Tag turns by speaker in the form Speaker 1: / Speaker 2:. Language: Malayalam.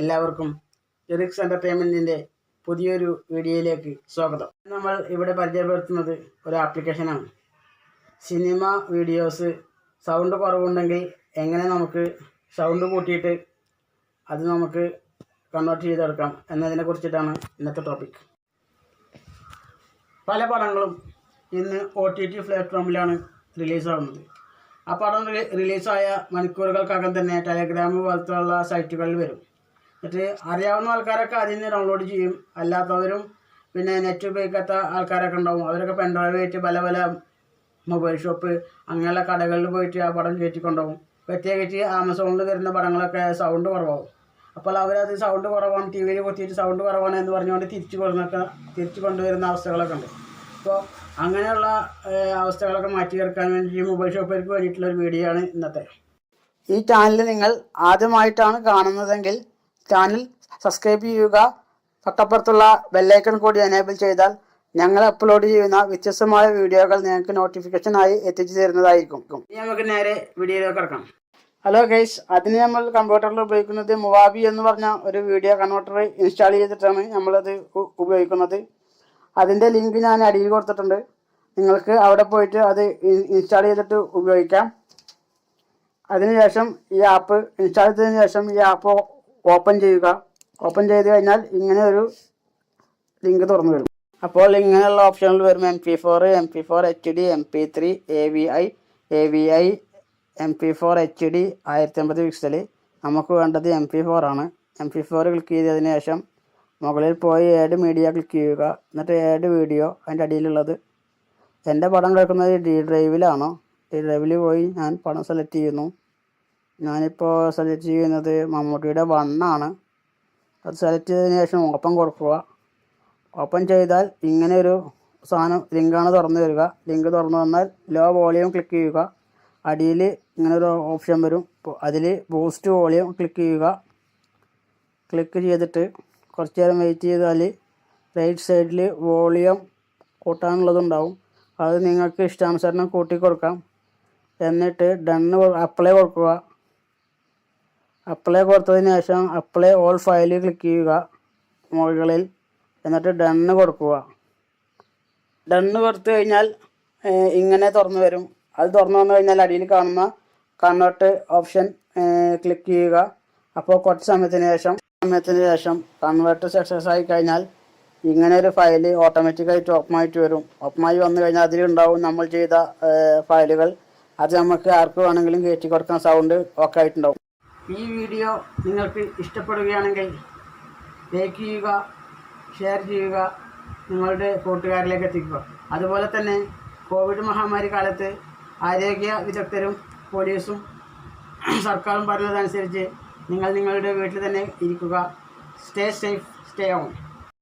Speaker 1: എല്ലാവർക്കും ജെറിക്സ് എന്റർടൈൻമെന്റിന്റെ പുതിയൊരു വീഡിയോയിലേക്ക് സ്വാഗതം. നമ്മൾ ഇവിടെ പരിചയപ്പെടുത്തുന്നത് ഒരു ആപ്ലിക്കേഷനാണ്. സിനിമ വീഡിയോസ് സൗണ്ട് കുറവുണ്ടെങ്കിൽ എങ്ങനെ നമുക്ക് സൗണ്ട് കൂട്ടിയിട്ട് അത് നമുക്ക് കൺവേർട്ട് ചെയ്തെടുക്കാം എന്നതിനെ കുറിച്ചിട്ടാണ് ഇന്നത്തെ ടോപ്പിക് പല പടങ്ങളും ഇന്ന് ഒ ടി ടി പ്ലാറ്റ്ഫോമിലാണ് റിലീസാവുന്നത് ആ പടം റിലീസായ മണിക്കൂറുകൾക്കകം തന്നെ ടെലഗ്രാം പോലത്തുള്ള സൈറ്റുകളിൽ വരും. എന്നിട്ട് അറിയാവുന്ന ആൾക്കാരൊക്കെ അതിൽ നിന്ന് ഡൗൺലോഡ് ചെയ്യും. അല്ലാത്തവരും പിന്നെ നെറ്റ് ഉപയോഗിക്കാത്ത ആൾക്കാരൊക്കെ ഉണ്ടാവും. അവരൊക്കെ പെൻഡ്രൈവ് ആയിട്ട് പല പല മൊബൈൽ ഷോപ്പ് അങ്ങനെയുള്ള കടകളിൽ പോയിട്ട് ആ പടം കയറ്റിക്കൊണ്ടുപോകും. പ്രത്യേകിച്ച് ആമസോണിൽ വരുന്ന പടങ്ങളൊക്കെ സൗണ്ട് കുറവാകും അപ്പോൾ അവരത് സൗണ്ട് കുറവാണ് ടി വിയിൽ കുത്തിയിട്ട് സൗണ്ട് കുറവാണ് എന്ന് പറഞ്ഞുകൊണ്ട് തിരിച്ചു കൊണ്ടുവന്നൊക്കെ തിരിച്ചു കൊണ്ടുവരുന്ന അവസ്ഥകളൊക്കെ ഉണ്ട്. അപ്പോൾ അങ്ങനെയുള്ള അവസ്ഥകളൊക്കെ മാറ്റി മാറ്റിയെടുക്കാൻ വേണ്ടി മൊബൈൽ ഷോപ്പുകൾക്ക് വേണ്ടിയിട്ടുള്ള ഒരു വീഡിയോ ആണ് ഇന്നത്തെ. ഈ ചാനൽ നിങ്ങൾ ആദ്യമായിട്ടാണ് കാണുന്നതെങ്കിൽ ചാനൽ സബ്സ്ക്രൈബ് ചെയ്യുക. തൊട്ടപ്പുറത്തുള്ള ബെല്ലൈക്കൺ കൂടി എനേബിൾ ചെയ്താൽ ഞങ്ങൾ അപ്ലോഡ് ചെയ്യുന്ന വ്യത്യസ്തമായ വീഡിയോകൾ നിങ്ങൾക്ക് നോട്ടിഫിക്കേഷനായി എത്തിച്ചു തരുന്നതായിരിക്കും. ഇനി നമുക്ക് നേരെ വീഡിയോയിലേക്ക് കിടക്കാം. ഹലോ ഗൈസ് അതിന് നമ്മൾ കമ്പ്യൂട്ടറിൽ ഉപയോഗിക്കുന്നത് മുവാബി എന്ന് പറഞ്ഞ ഒരു വീഡിയോ കൺവെർട്ടർ ഇൻസ്റ്റാൾ ചെയ്തിട്ടാണ് നമ്മളത് ഉപയോഗിക്കുന്നത്. അതിന്റെ ലിങ്ക് ഞാൻ അടിയിൽ കൊടുത്തിട്ടുണ്ട്. നിങ്ങൾക്ക് അവിടെ പോയിട്ട് അത് ഇൻസ്റ്റാൾ ചെയ്തിട്ട് ഉപയോഗിക്കാം. അതിനുശേഷം ഈ ആപ്പ് ഇൻസ്റ്റാൾ ചെയ്തതിന് ശേഷം ഈ ആപ്പ് ഓപ്പൺ ചെയ്യുക. ഓപ്പൺ ചെയ്ത് കഴിഞ്ഞാൽ ഇങ്ങനെ ഒരു ലിങ്ക് തുറന്നു വരും. അപ്പോൾ ഇങ്ങനെയുള്ള ഓപ്ഷനുകൾ വരും. M P four M P four H D M P three A V I A V I M P four H D ആയിരത്തി അമ്പത് പിക്സൽ നമുക്ക് വേണ്ടത് എം പി ഫോർ ആണ്. എം പി ഫോർ ക്ലിക്ക് ചെയ്തതിന് ശേഷം മുകളിൽ പോയി ഏഡ് മീഡിയ ക്ലിക്ക് ചെയ്യുക. എന്നിട്ട് ഏഡ് വീഡിയോ അതിന്റെ അടിയിലുള്ളത്. എന്റെ പടം കിടക്കുന്നത് ഡി ഡ്രൈവിലാണോ ഡി ഡ്രൈവിൽ പോയി ഞാൻ പടം സെലക്ട് ചെയ്യുന്നു. ഞാനിപ്പോൾ സെലക്ട് ചെയ്യുന്നത് മമ്മൂട്ടിയുടെ വണ്ണാണ് അത് സെലക്ട് ചെയ്തതിന് ശേഷം ഓപ്പൺ കൊടുക്കുക. ഓപ്പൺ ചെയ്താൽ ഇങ്ങനെ ഒരു സാധനം ലിങ്കാണ് തുറന്നു വരിക ലിങ്ക് തുറന്നു വന്നാൽ ലോ വോളിയം ക്ലിക്ക് ചെയ്യുക. അടിയിൽ ഇങ്ങനെ ഒരു ഓപ്ഷൻ വരും. അതിൽ ബൂസ്റ്റ് വോളിയം ക്ലിക്ക് ചെയ്യുക. ക്ലിക്ക് ചെയ്തിട്ട് കുറച്ച് നേരം വെയിറ്റ് ചെയ്താൽ റൈറ്റ് സൈഡിൽ വോളിയം കൂട്ടാനുള്ളതുണ്ടാവും. അത് നിങ്ങൾക്ക് ഇഷ്ടാനുസരണം കൂട്ടി കൊടുക്കാം എന്നിട്ട് ഡണ്ണ് അപ്ലൈ കൊടുക്കുക. അപ്ലൈ കൊടുത്തതിന് ശേഷം അപ്ലൈ ഓൾ ഫയൽ ക്ലിക്ക് ചെയ്യുക. മുകളിൽ എന്നിട്ട് ഡണ്ണ് കൊടുക്കുക. ഡണ്ണ് കൊടുത്തു കഴിഞ്ഞാൽ ഇങ്ങനെ തുറന്നു വരും. അത് തുറന്നു വന്നു കഴിഞ്ഞാൽ അടിയിൽ കാണുന്ന കൺവേർട്ട് ഓപ്ഷൻ ക്ലിക്ക് ചെയ്യുക. അപ്പോൾ കുറച്ച് സമയത്തിന് ശേഷം സമയത്തിന് ശേഷം കൺവേർട്ട് സക്സസ് ആയി കഴിഞ്ഞാൽ ഇങ്ങനെ ഒരു ഫയൽ ഓട്ടോമാറ്റിക്കായിട്ട് ഓപ്പണായിട്ട് വരും. ഓപ്പണായി വന്നു കഴിഞ്ഞാൽ അതിലുണ്ടാവും നമ്മൾ ചെയ്ത ഫയലുകൾ അത് നമുക്ക് ആർക്ക് വേണമെങ്കിലും കയറ്റി കൊടുക്കാൻ സൗണ്ട് ഒക്കെ ആയിട്ടുണ്ടാവും. ഈ വീഡിയോ നിങ്ങൾക്ക് ഇഷ്ടപ്പെടുകയാണെങ്കിൽ ലൈക്ക് ചെയ്യുക ഷെയർ ചെയ്യുക നിങ്ങളുടെ കൂട്ടുകാരിലേക്ക് എത്തിക്കുക. അതുപോലെ തന്നെ കോവിഡ് മഹാമാരി കാലത്ത് ആരോഗ്യ വിദഗ്ധരും പോലീസും സർക്കാരും പറഞ്ഞതനുസരിച്ച് നിങ്ങൾ നിങ്ങളുടെ വീട്ടിൽ തന്നെ ഇരിക്കുക. Stay safe stay on